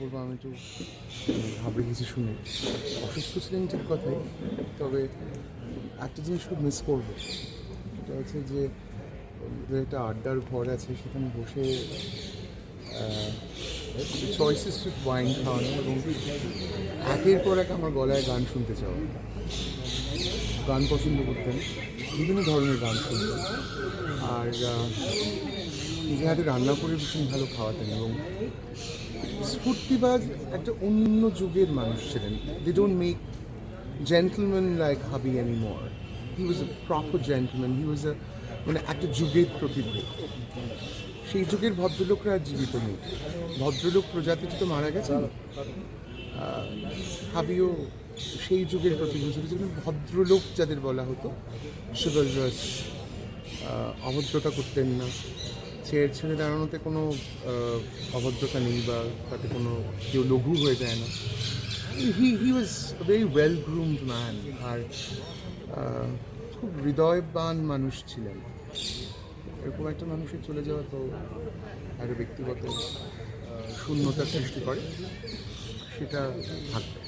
বলব, আমি একটু ঘাবড়ে কিছু শুনে অসুস্থ ছিলেন ঠিক কথাই, তবে একটা জিনিস খুব মিস করব। সেটা হচ্ছে যে একটা আড্ডার ঘর আছে, সেখানে বসে চয়েসেস উইথ ওয়াইন খাওয়ানো এবং একের পর এক আমার গলায় গান শুনতে চাওয়া। গান পছন্দ করতেন, বিভিন্ন ধরনের গান শুনতেন। আর নিজে হাতে রান্না করে ভীষণ ভালো খাওয়াতেন এবং স্ফূর্তিবাজ একটা অন্য যুগের মানুষ ছিলেন। They don't make gentleman like hubby any he was a proper gentleman he was a মানে একটা যুগের প্রতিভূ। সেই যুগের ভদ্রলোকরা আর জীবিত নেই। ভদ্রলোক প্রজাতিটি তো মারা গেছে হাবিও সেই যুগের প্রতিভূ ছিল ভদ্রলোক যাদের বলা হতো সুগলরস অভদ্রতা করতেন না। চেয়ার ছেড়ে দাঁড়ানোতে কোনো অভদ্রতা নেই বা তাতে কোনো কেউ লঘু হয়ে যায় না। He he was very well groomed man আর খুব হৃদয়বান মানুষ ছিলেন। এরকম একটা মানুষের চলে যাওয়া তো একটা ব্যক্তিগত আহ, শূন্যতার সৃষ্টি করে। সেটা থাকবে